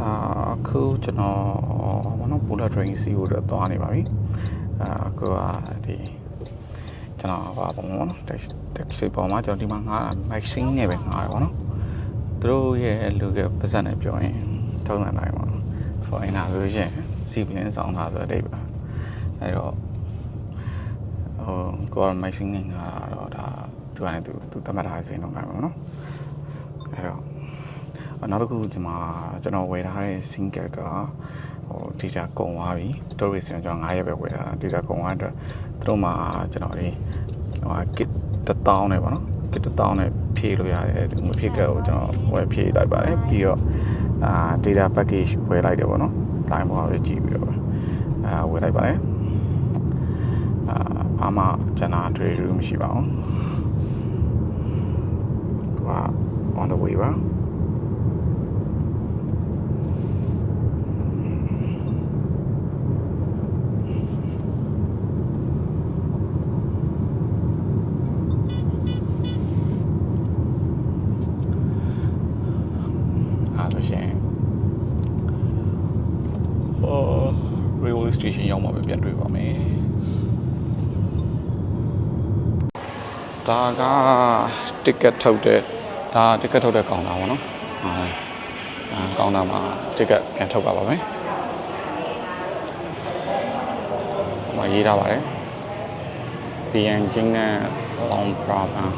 အာအခုကျွန်တော်ဘာလို့ bullet train စီကိုတော့သွားနေပါပြီအာအခုကဒီကျွန်တော်ဘာပေါ့နော်တက်ဆီပေါ်မှာကျွန်တော်ဒီမှာငားတာ maxing နဲ့ပဲငားတယ်ပေါ့နော်သူတို့ရဲ့လူကပါဇက်နဲ့ပြောရင်ထုံးစံတိုင်းပေါ့နော် foreigner ဆိုရင်စီပလင်းဆောင်တာဆိုတဲ့အဓိပ္ပာယ်အဲ့တော့ဟိုကိုယ်က maxing နဲ့ငားတာတော့ဒါသူကလည်းသူသူတတ်မှတ်ထားတဲ့စိန်တော့ငားမှာပေါ့နော်အဲ့တော့ နောက်တစ်ခုဒီမှာကျွန်တော်ဝယ်ထားတဲ့ single ကဟို data ကုန်သွားပြီ storage ကျွန်တော်9ရက်ပဲဝယ်ထားတာ data ကုန်သွားတဲ့အတွက်သူတို့မှာကျွန်တော်ဒီဟို kit 1000နဲ့ပေါ့နော် kit 1000နဲ့ဖြည့်လို့ရတယ်ဒီမဖြည့်ကက်ကိုကျွန်တော်ဝယ်ဖြည့်လိုက်ပါတယ်ပြီးတော့အာ data package ဝယ်လိုက်တယ်ပေါ့နော် line ပေါ်ပဲကြည့်ပြီးတော့အာဝယ်လိုက်ပါတယ်အာဘာမှကျွန်တော် trade လို့မရှိပါဘူးဟို on the way ပါ အားလို့ရှိရင်ဟော railway station ရောက်မှပဲပြန်တွေ့ပါမယ်ဒါက ticket ထုတ်တဲ့ဒါ ticket ထုတ်တဲ့ကောင်တာပေါ့နော်ဟာအာကောင်တာမှာ ticket ပြန်ထုတ်ပါပါမယ်ဟိုမှာရေးထားပါတယ် Beijing နဲ့ Long Prabang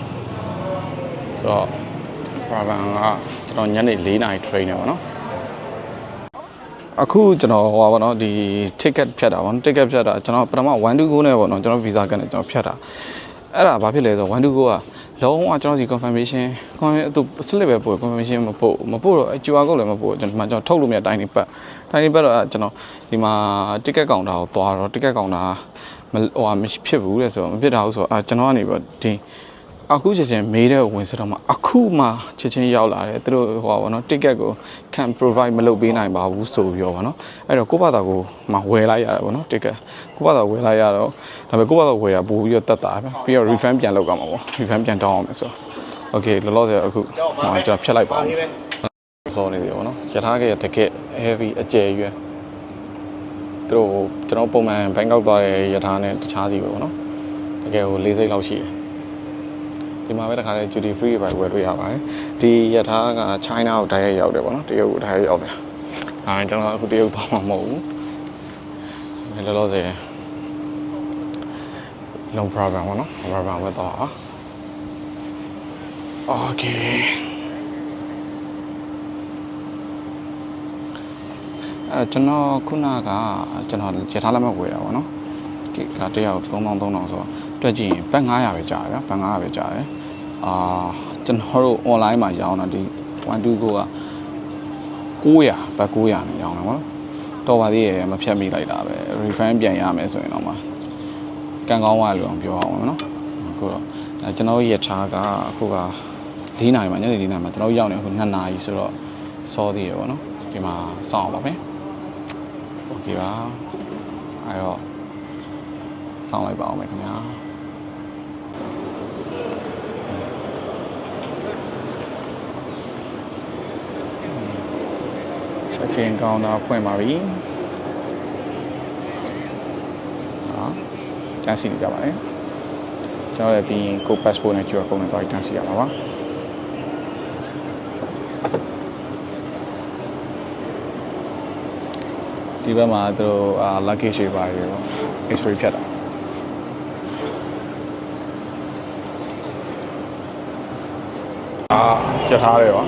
ဆိုတော့ Prabang ကကျွန်တော်ညနေ4နာရီ train နေပါတော့ အခုကျွန်တော်ဟိုပါဗောနော်ဒီ ticket ဖြတ်တာဗောနော် ticket ဖြတ်တာကျွန်တော်ပထမ1 to go နဲ့ဗောနော်ကျွန်တော် visa ကနေကျွန်တော်ဖြတ်တာအဲ့ဒါဘာဖြစ်လဲဆိုတော့1 to go ကလုံးဝကျွန်တော်စီ confirmation confirmation သူ slip ပဲပို့ confirmation မပို့မပို့တော့အ QR code လည်းမပို့ကျွန်တော်ဒီမှာကျွန်တော်ထုတ်လို့မရတိုင်းနေပတ်တိုင်းနေပတ်တော့ကျွန်တော်ဒီမှာ ticket counter ကိုသွားတော့ ticket counter မဟိုဟာမဖြစ်ဘူးလေဆိုတော့မဖြစ်တာဘူးဆိုတော့အာကျွန်တော်ကနေပြီးဒီ အခုချက်ချင်းမေးတဲ့ဝင်စတော့မှအခုမှချက်ချင်းရောက်လာတယ်သူတို့ဟိုပါဘောနော် ticket ကို can provide မလုပ်ပေးနိုင်ပါဘူးဆိုပြီးတော့ဗောနော်အဲ့တော့ကိုယ့်ဘာသာကိုမှဝယ်လိုက်ရတယ်ဗောနော် ticket ကိုယ့်ဘာသာဝယ်လိုက်ရတော့ဒါပေမဲ့ကိုယ့်ဘာသာဝယ်တာပို့ပြီးတော့တက်တာပဲပြီးတော့ refund ပြန်လုပ်ကြမှာပေါ့ refund ပြန်တောင်းအောင်မယ်ဆိုတော့ okay လောလောဆယ်အခုဟိုကျွန်တော်ဖြတ်လိုက်ပါဦးစောနေတယ်ဗောနော်ရထားကတကယ် heavy အကျယ်ရွယ်သူတို့ကျွန်တော်ပုံမှန်ဘန်ကောက်သွားတဲ့ရထားနဲ့တခြားစီပဲဗောနော်တကယ်ဟို၄စိတ်လောက်ရှိတယ် ဒီမှာပဲတခါလေ duty free ပဲဝယ်လို့ရပါတယ်ဒီရထားက China ကိုတိုက်ရိုက်ရောက်တယ်ဗောနော်တရုတ်ကိုတိုက်ရိုက်ရောက်တယ်အဲကျွန်တော်အခုတရုတ်သွားမှာမဟုတ်ဘူးဒီလောလောဆယ် long problem ဗောနော် problem ပဲတော့อ่ะ okay အဲကျွန်တော်ခုနကကျွန်တော်ရထားလက်မှတ်ဝယ်တာဗောနော်ဒီကတယောက်3000 3000ဆိုတော့တွက်ကြည့်ရင်ဘတ်900ပဲကြာတယ်ဗျာဘတ်900ပဲကြာတယ် အာကျွန်တော်တို့ online မှာရောင်းတာဒီ129က900ဘတ်900နဲ့ရောင်းတယ်ဗောနော်တော်ပါသေးရဲ့မဖြတ်မိလိုက်တာပဲ refund ပြန်ရမယ်ဆိုရင်တော့မှကံကောင်းသွားလို့အောင်ပြောအောင်ဗောနော်အခုတော့အဲကျွန်တော်ရထားကအခုက4နာရီမှညနေ4နာရီမှကျွန်တော်ရောက်နေအခု2နာရီဆိုတော့စောသေးရဗောနော်ဒီမှာစောင့်အောင်ပါမယ် โอเคပါအဲတော့စောင်းလိုက်ပါအောင်မယ်ခင်ဗျာ ချက်ကင်ကောင်တာဖွင့်ပါပြီဟာတန်းစီနေကြပါလေကျွန်တော်လည်းပြီးရင်ကို passport နဲ့ QR code နဲ့တော့တန်းစီရမှာပါဒီဘက်မှာသူတို့အာ luggage တွေပါတယ်ပေါ့ x-ray ဖြတ်တာအာပြတ်ထားတယ်ပါ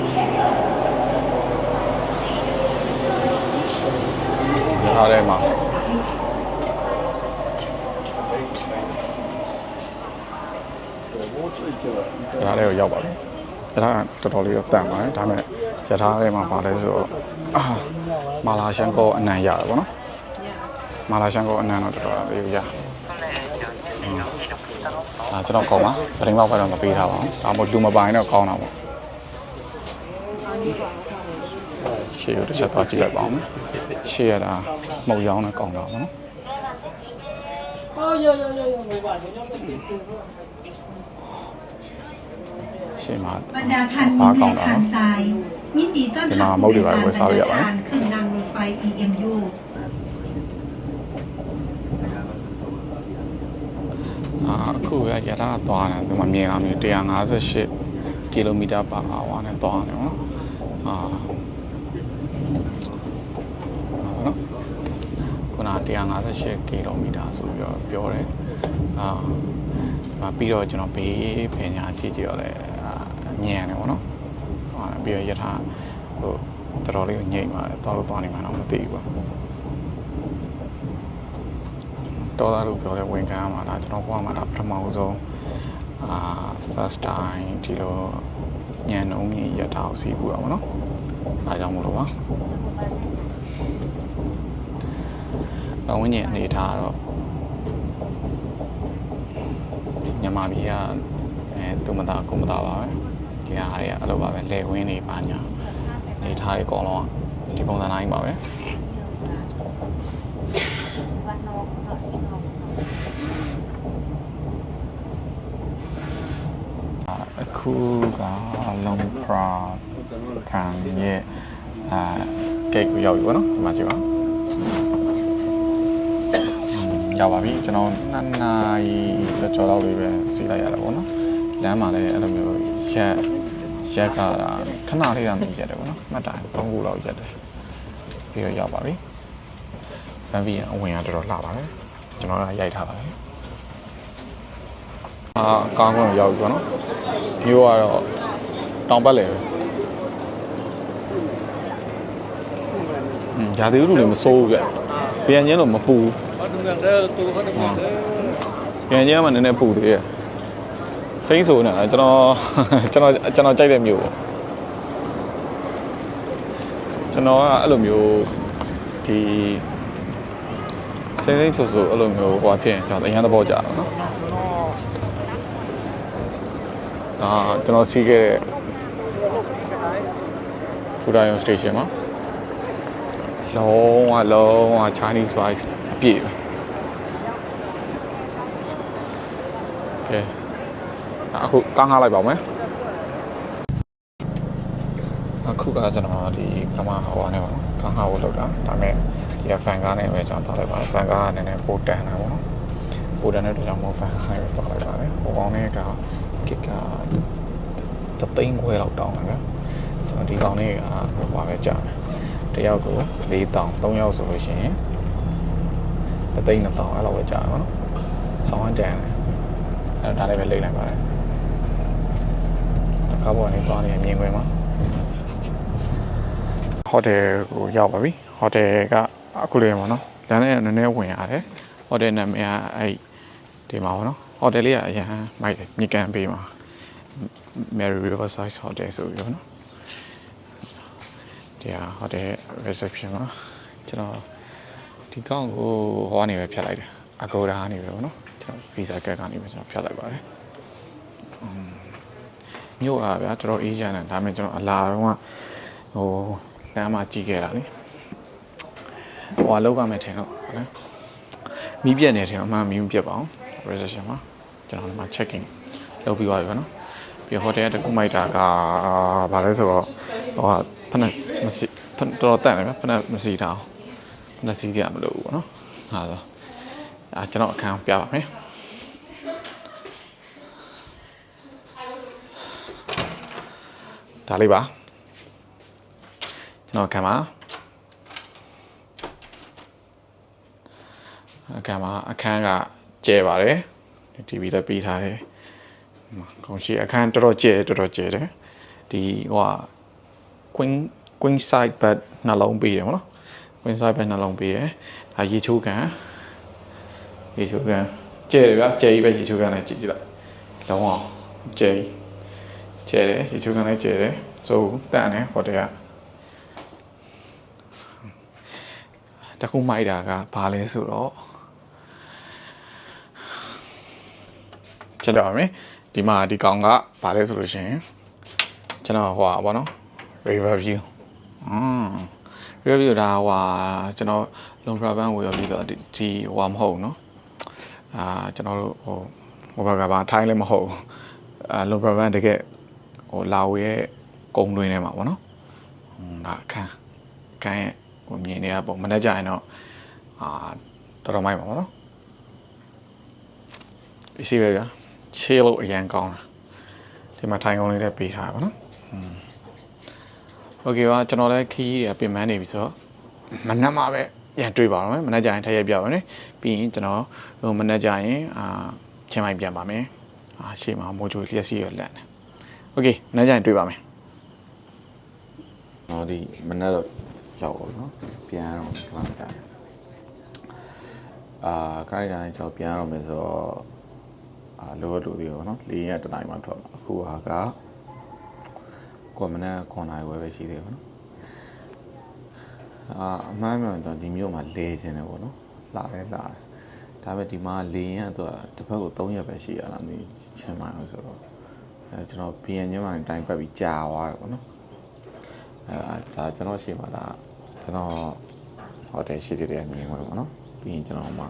ပြတ် ထားတယ်မှာပြတ်ထားတယ်ကိုရောက်ပါပြီပြတ်ထားကတော်တော်လေးတော့တန်ပါတယ်ဒါပေမဲ့ပြတ်ထားတယ်မှာပါလဲဆိုတော့အာမာလာရှန်ကောအနံ့ရတယ်ပေါ့နော်မာလာရှန်ကောအနံ့တော့တော်တော်လေးရအာကျွန်တော်ကောင်းပါပရင်ပေါက်ကတော့မပေးထားပါဘူးဒါမှမဟုတ်လူမပိုင်တော့ကောင်းတာပေါ့ ရှေ့ကိုတစ်ချက်သွားကြည့်လိုက်ပါဦးမယ်ရှေ့ရတာမှုတ်ရောင်းနဲ့ကောင်းတာပေါ့နော်ရှေ့မှာบรรดาพันธุ์ทางทรายยินดีต้อนรับมาเดี๋ยวไปเว็บไซต์อ่ะครับคือนางรถไฟ EMU အခုကရတာသွားတယ်ဒီမှာမြေကောင်မျိုး158ကီလိုမီတာပါအာဝါနဲ့သွားတယ်နော်အာ ခုန158ကီလိုမီတာဆိုပြီးတော့ပြောတယ်အာမပြီးတော့ကျွန်တော်ဘေးပညာကြည့်ကြည့်ရလဲညံတယ်ဗောနော်သွားတယ်ပြီးတော့ရထားဟိုတော်တော်လေးကိုညိတ်ပါတယ်သွားလို့သွားနေမှတော့မသိဘူးပေါ့တော်သားလို့ပြောတဲ့ဝန်ခံရမှာဒါကျွန်တော်ဘဝမှာဒါပထမဆုံးအာ first time ဒီလိုညံနှုံးကြီးရထားအောင်စီးပူတာပေါ့နော်။ဒါကြောင့်မို့လို့ပါ။ အဝင်းကြီးအနေထားတော့မြန်မာပြည်ကအဲသူမသားကိုမသားပါပဲ။ဒီဟာတွေကအဲ့လိုပါပဲလေဝင်းနေပါညာအနေထားတွေအကုန်လုံးကဒီပုံစံတိုင်းပါပဲ။အခုကလုံပရာဖန်ရဲ့အာဂိတ်ကိုရောက်ပြီပေါ့နော်ဒီမှာကြည့်ပါอืม ရောက်ပါပြီကျွန်တော်နှစ်နာရီကျော်ကျော်လောက်လေးပဲစီးလိုက်ရတာပေါ့နော်လမ်းမှာလည်းအဲ့လိုမျိုးရက်ရက်ကခဏလေးတော့မြင်ရတယ်ပေါ့နော်မှတ်တာ3ခုလောက်ရက်တယ်ပြီးတော့ရောက်ပါပြီဗန်ဗီအဝင်ကတော်တော်လှပါတယ်ကျွန်တော်ကရိုက်ထားပါတယ်အာကားကုန်းရောက်ပြီပေါ့နော် view ကတော့တောင်ပတ်လေပဲอืมဓာတိဥလူလည်းမစိုးဘူးပြပြန်ချင်းလို့မပူဘူးဘာတူ ကန်တဲ့တူခတ်တယ်ပြန်ချင်းကမှနည်းနည်းပူသေးတယ်စိမ့်ဆိုနေတာကျွန်တော်ကျွန်တော်ကျွန်တော်ကြိုက်တဲ့မျိုးပေါ့ကျွန်တော်ကအဲ့လိုမျိုးဒီစိမ့်စိမ့်ဆိုဆိုအဲ့လိုမျိုးဟိုဖြစ်ရင်ကျွန်တော်အရင်သဘောကျတာနော်ဒါကျွန်တော်စီးခဲ့တဲ့ဖူဒါယွန်စတေရှင်မှာလုံးဝလုံးဝ Chinese rice အပြည့်ပဲ ကဲအခုကားငှားလိုက်ပါမယ်အခုကကျွန်တော်ဒီပထမဟိုကနေပါတော့ကားငှားဖို့လုပ်တာဒါပေမဲ့ဒီကဖန်ကားနဲ့ပဲကျွန်တော်ထားလိုက်ပါတယ်ဖန်ကားကနည်းနည်းပိုတန်တာပေါ့နော်ပိုတန်တဲ့အတွက်ကြောင့်မို့ဖန်ကားနဲ့ပဲထားလိုက်ပါတယ်ဟိုကောင်နဲ့ကကစ်ကတသိန်းခွဲလောက်တောင်းတယ်ဗျကျွန်တော်ဒီကောင်လေးကဟိုပါပဲကြာတယ်တယောက်ကို၄တောင်း၃ယောက်ဆိုလို့ရှိရင်တသိန်း၂တောင်းအဲ့လိုပဲကြာတယ်ပေါ့နော်ဆောင်းတန်တယ် အဲ့ဒါလည်းပဲလိမ့်လိုက်ပါတယ်ကားပေါ်ကနေသွားနေမြင်ခွင့်မှာဟိုတယ်ကိုရောက်ပါပြီဟိုတယ်ကအခုလေးပေါ့နော်လမ်းနဲ့နည်းနည်းဝင်ရတယ်ဟိုတယ်နာမည်ကအဲ့ဒီမှာပေါ့နော်ဟိုတယ်လေးကအရင်မိုက်တယ်မြေကန်ပေးမှာ Mary Riverside Hotel ဆိုပြီးတော့နော်ဒီဟာ hotel reception မှာကျွန်တော်ဒီကောင့်ကိုဟောနေပဲဖြတ်လိုက်တယ် Agoda ကနေပဲပေါ့နော် ကျွန်တော် visa ကတ်ကနေပဲကျွန်တော်ဖြတ်လိုက်ပါတယ်အမ်မြို့ကဗျာတော်တော်အေးချမ်းတယ်ဒါပေမဲ့ကျွန်တော်အလာတော့ကဟိုလမ်းမှာကြည့်ခဲ့တာလေဟိုအလောက်ကမယ်ထင်တော့ဟုတ်လားမီးပြက်နေတယ်ထင်တော့အမှန်မီးမပြက်ပါဘူး reception မှာကျွန်တော်ဒီမှာ checking လုပ်ပြီးသွားပြီပေါ့နော်ပြီးဟိုတယ်ကတခုမိုက်တာကဘာလဲဆိုတော့ဟိုကဖက်နဲ့မစီဖက်တော်တော်တန်တယ်ဗျဖက်နဲ့မစီတာအောင်ဖက်နဲ့စီကြမလို့ဘူးပေါ့နော်ဟာဆို အာကျွန်တော်အခန်းပြပါမယ်ဒါလေးပါကျွန်တော်အခန်းမှာအခန်းမှာအခန်းကကျဲပါတယ် TV လည်းပြီးထားတယ်ကောင်းရှိအခန်းတော်တော်ကျဲတော်တော်ကျဲတယ်ဒီဟိုက queen queen side bed နှလုံးပေးတယ်မနော် queen side bed နှလုံးပေးရယ်ဒါရေချိုးကန် ရေချိုးကန်ကျဲတယ်ဗျာကျဲကြီးပဲရေချိုးကန်လည်းကြည့်ကြည့်လိုက်လုံးအောင်ကျဲကျဲတယ်ရေချိုးကန်လည်းကျဲတယ်ဆိုတန်တယ်ဟိုတည်းကတခုမိုက်တာကဘာလဲဆိုတော့ကျွန်တော်ပါမယ် ဒီမှာဒီကောင်ကဗာလဲဆိုလို့ရှိရင်ကျွန်တော်ဟိုပါဗောနော် river view อืม river view ဒါဟိုဟာကျွန်တော် long travel ဝယ်ရပြီးတော့ဒီဒီဟိုဟာမဟုတ်ဘူးเนาะ အာကျွန်တော်တို့ဟိုဟိုဘက်ကဘာထိုင်းလည်းမဟုတ်ဘူးအာ long travel တကယ်ဟိုလာဝယ်ရဲ့ကုန်းတွင်းထဲမှာဗောနော်ဟွန်းဒါအခန်းအခန်းရဲ့ဟ ကိုမြင်နေရပုံမနေ့ကျရင်တော့အာတော်တော်မိုက်ပါဘောနော်ပစ္စည်းပဲဗျာချေးလို့အရန်ကောင်းတာဒီမှာထိုင်ကုန်လေးလည်းပေးထားပါနော်โอเคပါကျွန်တော်လည်းခီးတွေကပြင်ပန်းနေပြီဆိုတော့မနက်မှပဲ ပြန်တွေ့ပါတော့မယ်မနက်ကျရင်ထည့်ရပြပါမယ်ပြီးရင်ကျွန်တော်ဟိုမနက်ကျရင်အာချင်းမိုင်ပြန်ပါမယ်အာရှေ့မှာမိုးချိုလျက်စီရလန့်တယ်โอเคမနက်ကျရင်တွေ့ပါမယ် တော့ဒီမနေ့တော့ရောက်ပါတော့ပြန်ရတော့ခဏကြာတယ်အာခဏကြာရင်ကျွန်တော်ပြန်ရတော့မယ်ဆိုတော့အာလိုရလိုသေးရောเนาะလေးရက်တစ်နိုင်မှထွက်မှာအခုဟာကကိုယ်မနေ့ခွန်နိုင်ဝယ်ပဲရှိသေးပါเนาะ အာအမှန်မှန်တော့ဒီမြို့မှာလဲခြင်းတယ်ပေါ့နော်လာလဲလာတယ်ဒါပေမဲ့ဒီမှာလေရင်ကတော့တစ်ဖက်ကို3ရက်ပဲရှိရလားမသိချင်းမှအောင်ဆိုတော့အဲကျွန်တော် BN ညမှာတိုင်းပတ်ပြီးကြာသွားတယ်ပေါ့နော်အဲဒါကျွန်တော်ရှိမှာဒါကျွန်တော်ဟိုတယ်ရှိတဲ့မြင်ဝင်ပါတော့ပြီးရင်ကျွန်တော်မှ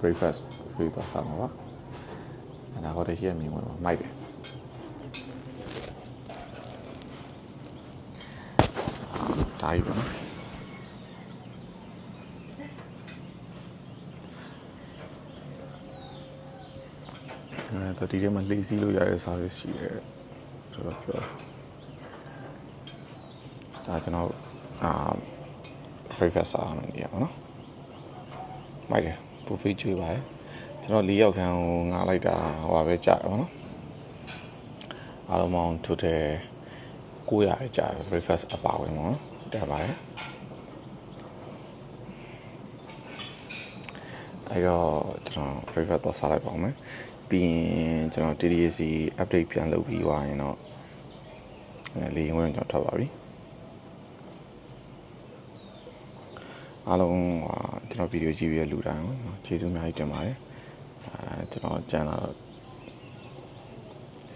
breakfast buffet တော့စားမှာပါအဲဒါဟိုတယ်ရှိတဲ့မြင်ဝင်ပါမိုက်တယ်ဒါကြီးပါနော် အဲတော့ဒီထဲမှာ lazy လို့ရတဲ့ service ရှိတယ်ဆိုတော့ပြောဒါကျွန်တော်အာ breakfast စားမယ်နေရပါတော့။မိုက်တယ် buffet ကျွေးပါတယ်။ကျွန်တော်၄ယောက်ခန်းကိုငားလိုက်တာဟိုပါပဲကြာတယ်ပါနော်။အားလုံးပေါင်း total 900ပဲကြာတယ် breakfast အပါဝင်ပါနော်။တက်ပါတယ်။အဲ့တော့ကျွန်တော် breakfast တော့စားလိုက်ပါဦးမယ်။ ပြီးရင်ကျွန်တော် TDC update ပြန်လုပ်ပြီးသွားရင်တော့အဲလေရင်ဝင်ကျွန်တော်ထွက်ပါပြီ။အားလုံးဟာကျွန်တော်ဗီဒီယိုကြည့်ပြီးရလူတိုင်းကိုနော်ကျေးဇူးအများကြီးတင်ပါတယ်အဲကျွန်တော်ကြံလာတော့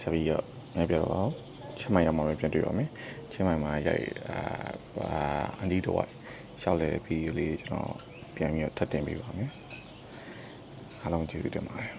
ဆက်ပြီးတော့ညပြတော့အောင်ချင်းမိုင်ရမှာပဲပြန်တွေ့ပါမယ်ချင်းမိုင်မှာရိုက်အာအန်ဒီတော့ရှောက်လေဗီဒီယိုလေးကျွန်တော်ပြန်ပြီးတော့ထပ်တင်ပေးပါမယ်အားလုံးကျေးဇူးတင်ပါတယ်